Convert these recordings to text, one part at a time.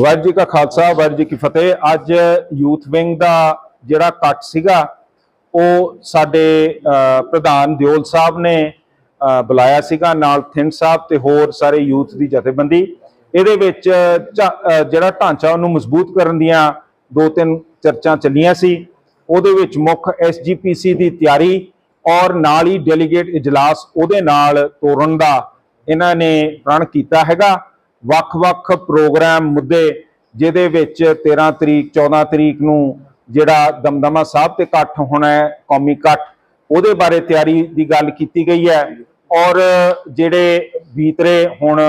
ਵਾਹਿਗੁਰੂ ਜੀ ਕਾ ਖਾਲਸਾ, ਵਾਹਿਗੁਰੂ ਜੀ ਕੀ ਫਤਿਹ। ਅੱਜ youth wing ਦਾ ਜਿਹੜਾ ਕੱਟ ਸੀਗਾ, ਉਹ ਸਾਡੇ ਪ੍ਰਧਾਨ ਦਿਓਲ ਸਾਹਿਬ ਨੇ ਬੁਲਾਇਆ ਸੀਗਾ। ਨਾਲ ਥਿੰਦ ਸਾਹਿਬ ਤੇ ਹੋਰ ਸਾਰੇ ਯੂਥ ਦੀ ਜਥੇਬੰਦੀ। ਇਹਦੇ ਵਿੱਚ ਝਾ- ਜਿਹੜਾ ਢਾਂਚਾ ਉਹਨੂੰ ਮਜ਼ਬੂਤ ਕਰਨ ਦੀਆਂ ਦੋ ਤਿੰਨ ਚਰਚਾ ਚੱਲੀਆਂ ਸੀ। ਉਹਦੇ ਵਿੱਚ ਮੁੱਖ ਐਸਜੀਪੀਸੀ ਦੀ ਤਿਆਰੀ ਔਰ ਨਾਲ ਹੀ ਡੈਲੀਗੇਟ ਇਜਲਾਸ ਉਹਦੇ ਨਾਲ ਤੋਰਨ ਦਾ ਇਹਨਾਂ ਨੇ ਪ੍ਰਣ ਕੀਤਾ ਹੈਗਾ। ਵੱਖ-ਵੱਖ ਪ੍ਰੋਗਰਾਮ ਮੁੱਦੇ, ਜਿਹਦੇ ਵਿੱਚ 13 ਤਰੀਕ 14 ਤਰੀਕ ਨੂੰ ਜਿਹੜਾ ਦਮਦਮਾ ਸਾਹਿਬ ਤੇ ਇਕੱਠ ਹੋਣਾ ਹੈ, ਕੌਮੀ ਇਕੱਠ, ਉਹਦੇ ਬਾਰੇ ਤਿਆਰੀ ਦੀ ਗੱਲ ਕੀਤੀ ਗਈ ਹੈ। ਔਰ ਜਿਹੜੇ ਬੀਤਰੇ ਹੁਣ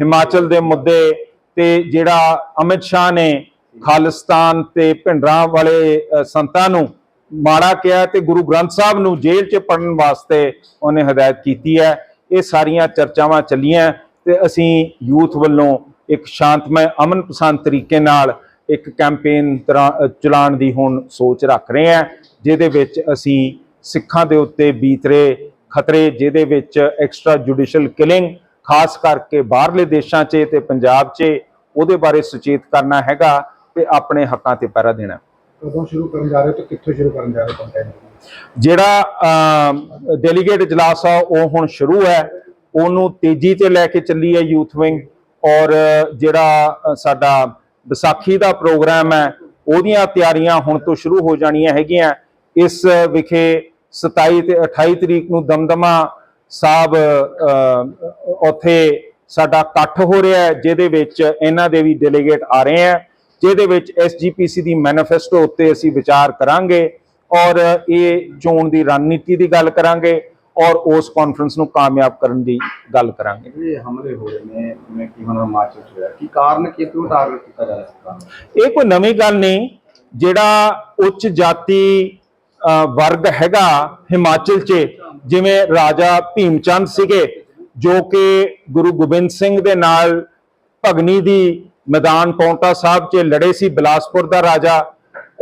ਹਿਮਾਚਲ ਦੇ ਮੁੱਦੇ ਤੇ ਜਿਹੜਾ ਅਮਿਤ ਸ਼ਾਹ ਨੇ ਖਾਲਿਸਤਾਨ ਤੇ ਭਿੰਡਰਾਂ ਵਾਲੇ ਸੰਤਾਂ ਨੂੰ ਮਾੜਾ ਕਿਹਾ ਤੇ ਗੁਰੂ ਗ੍ਰੰਥ ਸਾਹਿਬ ਨੂੰ ਜੇਲ੍ਹ 'ਚ ਪੜਨ ਵਾਸਤੇ ਉਹਨੇ ਹਦਾਇਤ ਕੀਤੀ ਹੈ। ਇਹ ਸਾਰੀਆਂ ਚਰਚਾਵਾਂ ਚੱਲੀਆਂ। ਤੇ ਅਸੀਂ ਯੂਥ ਵੱਲੋਂ ਇੱਕ ਸ਼ਾਂਤਮਈ ਅਮਨ ਪਸੰਦ ਤਰੀਕੇ ਨਾਲ ਇੱਕ ਕੈਂਪੇਨ ਚਲਾਉਣ ਦੀ ਹੁਣ ਸੋਚ ਰੱਖ ਰਹੇ ਹਾਂ ਜਿਹਦੇ ਵਿੱਚ ਅਸੀਂ ਸਿੱਖਾਂ ਦੇ ਉੱਤੇ ਬੀਤ ਰਹੇ ਖਤਰੇ ਜਿਹਦੇ ਵਿੱਚ ਐਕਸਟਰਾ ਜੁਡੀਸ਼ੀਅਲ ਕਿਲਿੰਗ ਖਾਸ ਕਰਕੇ ਬਾਹਰਲੇ ਦੇਸ਼ਾਂ 'ਚ ਤੇ ਪੰਜਾਬ 'ਚ ਉਹਦੇ ਬਾਰੇ ਸੁਚੇਤ ਕਰਨਾ ਹੈਗਾ ਤੇ ਆਪਣੇ ਹੱਕਾਂ ਤੇ ਪਹਿਰਾ ਦੇਣਾ। ਕਦੋਂ ਸ਼ੁਰੂ ਕਰਨ ਜਾ ਰਹੇ ਹੋ ਤੇ ਕਿੱਥੋਂ ਸ਼ੁਰੂ ਕਰਨ ਜਾ ਰਹੇ ਹੋ ਜਿਹੜਾ ਡੈਲੀਗੇਟ ਇਜਲਾਸ ਆ ਉਹ ਹੁਣ ਸ਼ੁਰੂ ਹੈ। ਉਹਨੂੰ ਤੇਜ਼ੀ ਤੇ ਲੈ ਕੇ ਚੱਲੀ ਹੈ ਯੂਥ ਵਿੰਗ ਔਰ ਜਿਹੜਾ ਸਾਡਾ ਵਿਸਾਖੀ ਦਾ ਪ੍ਰੋਗਰਾਮ ਹੈ, ਉਹਦੀਆਂ ਤਿਆਰੀਆਂ ਹੁਣ ਤੋਂ ਸ਼ੁਰੂ ਹੋ ਜਾਣੀਆਂ ਹੈਗੀਆਂ। ਇਸ ਵਿਖੇ 27 ਤੇ 28 ਤਰੀਕ ਨੂੰ ਦਮਦਮਾ ਸਾਹਿਬ ਉੱਥੇ ਸਾਡਾ ਇਕੱਠ ਹੋ ਰਿਹਾ ਹੈ, ਜਿਹਦੇ ਵਿੱਚ ਇਹਨਾਂ ਦੇ ਵੀ ਡੈਲੀਗੇਟ ਆ ਰਹੇ ਹੈ, ਜਿਹਦੇ ਵਿੱਚ ਐਸਜੀਪੀਸੀ ਦੀ ਮੈਨੀਫੈਸਟੋ ਉੱਤੇ ਅਸੀਂ ਵਿਚਾਰ ਕਰਾਂਗੇ ਔਰ ਇਹ ਚੋਣ ਦੀ ਰਣਨੀਤੀ ਦੀ ਗੱਲ ਕਰਾਂਗੇ। ਔਰ ਉਸ ਕਾਨਫਰੰਸ ਨੂੰ ਕਾਮਯਾਬ ਕਰਨ ਦੀ ਗੱਲ ਕਰਾਂਗੇ। ਇਹ ਹਮਲੇ ਹੋ ਰਹੇ ਨੇ ਜਿਵੇਂ ਕਿ ਹੁਣ ਹਿਮਾਚਲ ਚ ਹੋਇਆ। ਕੀ ਕਾਰਨ ਕੀ ਕਿਉਂ ਟਾਰਗੇਟ ਕੀਤਾ ਜਾ ਰਿਹਾ ਇਹ ਕੋਈ ਨਵੀਂ ਗੱਲ ਨਹੀਂ ਜਿਹੜਾ ਉੱਚ ਜਾਤੀ ਵਰਗ ਹੈਗਾ ਹਿਮਾਚਲ 'ਚ ਜਿਵੇਂ ਰਾਜਾ ਭੀਮਚੰਦ ਸੀਗੇ ਜੋ ਕਿ ਗੁਰੂ ਗੋਬਿੰਦ ਸਿੰਘ ਦੇ ਨਾਲ ਭਗਨੀ ਦੀ ਮੈਦਾਨ ਪੌਂਟਾ ਸਾਹਿਬ 'ਚ ਲੜੇ ਸੀ ਬਿਲਾਸਪੁਰ ਦਾ ਰਾਜਾ।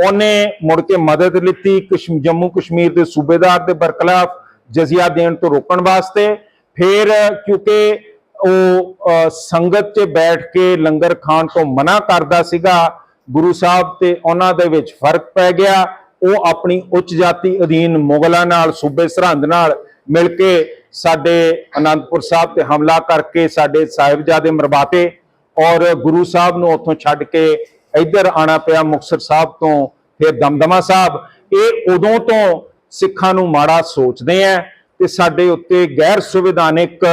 ਉਹਨੇ ਮੁੜ ਕੇ ਮਦਦ ਲਿੱਤੀ ਕਸ਼ਮ ਜੰਮੂ ਕਸ਼ਮੀਰ ਦੇ ਸੂਬੇਦਾਰ ਦੇ ਬਰਖਲਾਫ। ਜਜ਼ੀਆ ਦੇਣ ਤੋਂ ਰੋਕਣ ਵਾਸਤੇ, ਫਿਰ ਕਿਉਂਕਿ ਉਹ ਸੰਗਤ 'ਚ ਬੈਠ ਕੇ ਲੰਗਰ ਖਾਣ ਤੋਂ ਮਨਾ ਕਰਦਾ ਸੀਗਾ, ਗੁਰੂ ਸਾਹਿਬ ਤੇ ਉਹਨਾਂ ਦੇ ਵਿੱਚ ਫ਼ਰਕ ਪੈ ਗਿਆ। ਉਹ ਆਪਣੀ ਉੱਚ ਜਾਤੀ ਅਧੀਨ ਮੁਗਲਾਂ ਨਾਲ, ਸੂਬੇ ਸਰਹੰਦ ਨਾਲ ਮਿਲ ਕੇ ਸਾਡੇ ਅਨੰਦਪੁਰ ਸਾਹਿਬ ਤੇ ਹਮਲਾ ਕਰਕੇ ਸਾਡੇ ਸਾਹਿਬਜ਼ਾਦੇ ਮਰਵਾਤੇ ਔਰ ਗੁਰੂ ਸਾਹਿਬ ਨੂੰ ਉੱਥੋਂ ਛੱਡ ਕੇ ਇੱਧਰ ਆਣਾ ਪਿਆ ਮੁਕਤਸਰ ਸਾਹਿਬ ਤੋਂ, ਫਿਰ ਦਮਦਮਾ ਸਾਹਿਬ। ਇਹ ਉਦੋਂ ਤੋਂ ਸਿੱਖਾਂ ਨੂੰ ਮਾੜਾ ਸੋਚਦੇ ਆ ਤੇ ਸਾਡੇ ਉੱਤੇ ਗੈਰ ਸੰਵਿਧਾਨਿਕ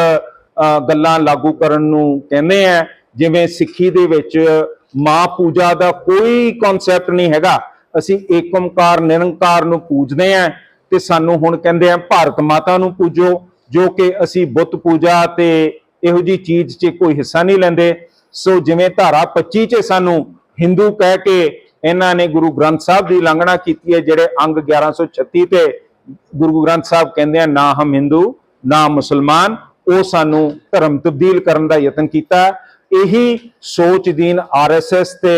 ਗੱਲਾਂ ਲਾਗੂ ਕਰਨ ਨੂੰ ਕਹਿੰਦੇ ਆ। ਜਿਵੇਂ ਸਿੱਖੀ ਦੇ ਵਿੱਚ ਮਾਂ ਪੂਜਾ ਦਾ ਕੋਈ ਕਨਸੈਪਟ ਨਹੀਂ ਹੈਗਾ। ਅਸੀਂ ਏਕ ਓੰਕਾਰ ਨਿਰੰਕਾਰ ਨੂੰ ਪੂਜਦੇ ਆ ਤੇ ਸਾਨੂੰ ਹੁਣ ਕਹਿੰਦੇ ਆ, ਭਾਰਤ ਮਾਤਾ ਨੂੰ ਪੂਜੋ, ਜੋ ਕਿ ਅਸੀਂ ਬੁੱਤ ਪੂਜਾ ਤੇ ਇਹੋ ਜੀ ਚੀਜ਼ 'ਚ ਕੋਈ ਹਿੱਸਾ ਨਹੀਂ ਲੈਂਦੇ। ਸੋ ਜਿਵੇਂ ਧਾਰਾ 25 'ਚ ਸਾਨੂੰ ਹਿੰਦੂ ਕਹਿ ਕੇ ਇਹਨਾਂ ਨੇ ਗੁਰੂ ਗ੍ਰੰਥ ਸਾਹਿਬ ਦੀ ਉਲੰਘਣਾ ਕੀਤੀ ਹੈ, ਜਿਹੜੇ ਅੰਗ 1136 ਤੇ ਗੁਰੂ ਗ੍ਰੰਥ ਸਾਹਿਬ ਕਹਿੰਦੇ ਆ, ਨਾ ਹਮ ਹਿੰਦੂ, ਨਾ ਮੁਸਲਮਾਨ, ਉਹ ਸਾਨੂੰ ਧਰਮ ਤਬਦੀਲ ਕਰਨ ਦਾ ਯਤਨ ਕੀਤਾ ਇਹੀ ਸੋਚ ਦੀਨ ਆਰਐਸਐਸ ਤੇ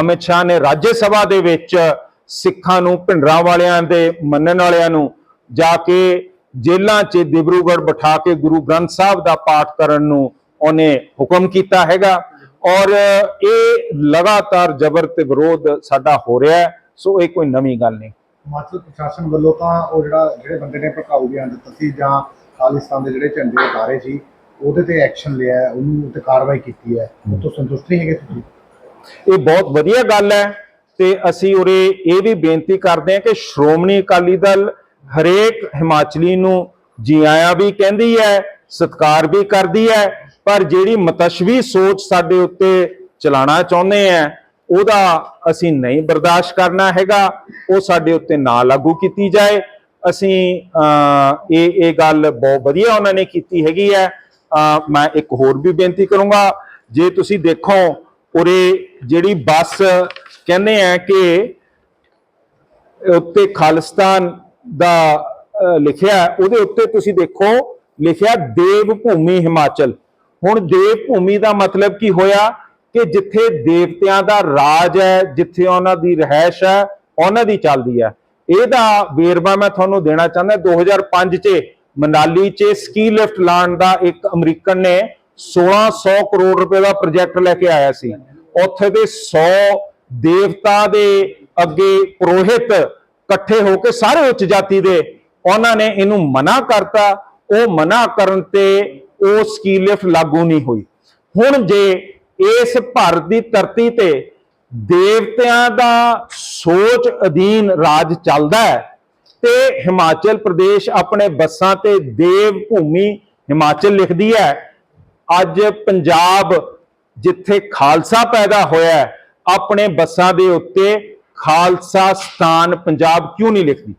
ਅਮਿਤ ਸ਼ਾਹ ਨੇ ਰਾਜ ਸਭਾ ਦੇ ਵਿੱਚ ਸਿੱਖਾਂ ਨੂੰ, ਭਿੰਡਰਾਂ ਵਾਲਿਆਂ ਦੇ ਮੰਨਣ ਵਾਲਿਆਂ ਨੂੰ ਜਾ ਕੇ ਜੇਲ੍ਹਾਂ 'ਚ ਦਿਬਰੂਗੜ੍ਹ ਬਿਠਾ ਕੇ ਗੁਰੂ ਗ੍ਰੰਥ ਸਾਹਿਬ ਦਾ ਪਾਠ ਕਰਨ ਨੂੰ ਉਹਨੇ ਹੁਕਮ ਕੀਤਾ ਹੈਗਾ। ਔਰ ਇਹ ਲਗਾਤਾਰ ਜ਼ਬਰ ਤੇ ਵਿਰੋਧ ਸਾਡਾ ਹੋ ਰਿਹਾ ਸੋ ਇਹ ਕੋਈ ਨਵੀਂ ਗੱਲ ਨਹੀਂ। ਹਿਮਾਚਲ ਪ੍ਰਸ਼ਾਸਨ ਵੱਲੋਂ ਤਾਂ ਉਹ ਜਿਹੜਾ ਜਿਹੜੇ ਬੰਦੇ ਨੇ ਭੜਕਾਊ ਬਿਆਨ ਦਿੱਤਾ ਸੀ ਜਾਂ ਖਾਲਿਸਤਾਨ ਦੇ ਜਿਹੜੇ ਝੰਡੇ ਉਤਾਰੇ ਸੀ ਉਹਦੇ ਤੇ ਐਕਸ਼ਨ ਲਿਆ ਉਹਨੂੰ ਤੇ ਕਾਰਵਾਈ ਕੀਤੀ ਹੈ। ਉਹ ਤੋਂ ਸੰਤੁਸ਼ਟ ਨਹੀਂ ਹੈਗੇ ਤੁਸੀਂ? ਇਹ ਬਹੁਤ ਵਧੀਆ ਗੱਲ ਹੈ ਤੇ ਅਸੀਂ ਉਰੇ ਇਹ ਵੀ ਬੇਨਤੀ ਕਰਦੇ ਹਾਂ ਕਿ ਸ਼੍ਰੋਮਣੀ ਅਕਾਲੀ ਦਲ ਹਰੇਕ ਹਿਮਾਚਲੀ ਨੂੰ ਜੀ ਆਇਆਂ ਵੀ ਕਹਿੰਦੀ ਹੈ ਸਤਿਕਾਰ ਵੀ ਕਰਦੀ ਹੈ ਪਰ ਜਿਹੜੀ ਮਤਸ਼ਵੀ ਸੋਚ ਸਾਡੇ ਉੱਤੇ ਚਲਾਣਾ ਚਾਹੁੰਦੇ ਆ ਉਹਦਾ ਅਸੀਂ ਨਹੀਂ ਬਰਦਾਸ਼ਤ ਕਰਨਾ ਹੈਗਾ। ਉਹ ਸਾਡੇ ਉੱਤੇ ਨਾ ਲਾਗੂ ਕੀਤੀ ਜਾਏ। ਅਸੀਂ ਅਹ, ਇਹ ਇਹ ਗੱਲ ਬਹੁਤ ਵਧੀਆ ਉਹਨਾਂ ਨੇ ਕੀਤੀ ਹੈਗੀ ਹੈ। ਮੈਂ ਇੱਕ ਹੋਰ ਵੀ ਬੇਨਤੀ ਕਰੂੰਗਾ। ਜੇ ਤੁਸੀਂ ਦੇਖੋ ਉਰੇ ਜਿਹੜੀ ਬੱਸ ਕਹਿੰਦੇ ਆ ਕਿ ਉੱਤੇ ਖਾਲਿਸਤਾਨ ਦਾ ਲਿਖਿਆ ਉਹਦੇ ਉੱਤੇ ਤੁਸੀਂ ਦੇਖੋ ਲਿਖਿਆ ਦੇਵ ਭੂਮੀ ਹਿਮਾਚਲ। ਹੁਣ ਦੇਵ ਭੂਮੀ ਦਾ ਮਤਲਬ ਕੀ ਹੋਇਆ ਕਿ ਜਿੱਥੇ ਦੇਵਤਿਆਂ ਦਾ ਰਾਜ ਹੈ, ਜਿੱਥੇ ਉਹਨਾਂ ਦੀ ਰਹਿائش ਹੈ, ਉਹਨਾਂ ਦੀ ਚੱਲਦੀ ਹੈ। ਇਹਦਾ ਵੇਰਵਾ ਮੈਂ ਤੁਹਾਨੂੰ ਦੇਣਾ ਚਾਹੁੰਦਾ 2005 ਚ ਮਨਾਲੀ 'ਚ ਸਕੀ ਲਿਫਟ ਲਾਣ ਦਾ ਇੱਕ ਅਮਰੀਕਨ ਨੇ 1600 ਕਰੋੜ ਰੁਪਏ ਦਾ ਪ੍ਰੋਜੈਕਟ ਲੈ ਕੇ ਆਇਆ ਸੀ। ਉੱਥੇ ਦੇ 100 ਦੇਵਤਾ ਦੇ ਅੱਗੇ ਪ੍ਰੋਹਿਤ ਇਕੱਠੇ ਹੋ ਕੇ ਸਾਰੇ ਉੱਚ ਜਾਤੀ ਦੇ, ਉਹਨਾਂ ਨੇ ਇਹਨੂੰ ਮਨਾ ਕਰਤਾ। ਉਹ ਮਨਾ ਕਰਨ ਤੇ ਉਹ ਸਕੀਲਿਫਟ ਲਾਗੂ ਨਹੀਂ ਹੋਈ। ਹੁਣ ਜੇ ਇਸ ਭਾਰਤ ਦੀ ਧਰਤੀ ਤੇ ਦੇਵਤਿਆਂ ਦਾ ਸੋਚ ਅਧੀਨ ਰਾਜ ਚੱਲਦਾ ਹੈ, ਤੇ ਹਿਮਾਚਲ ਪ੍ਰਦੇਸ਼ ਆਪਣੇ ਬੱਸਾਂ ਤੇ ਦੇਵ ਭੂਮੀ ਹਿਮਾਚਲ ਲਿਖਦੀ ਹੈ, ਅੱਜ ਪੰਜਾਬ ਜਿੱਥੇ ਖਾਲਸਾ ਪੈਦਾ ਹੋਇਆ ਆਪਣੇ ਬੱਸਾਂ ਦੇ ਉੱਤੇ ਖਾਲਸਾ ਸਥਾਨ ਪੰਜਾਬ ਕਿਉਂ ਨਹੀਂ ਲਿਖਦੀ?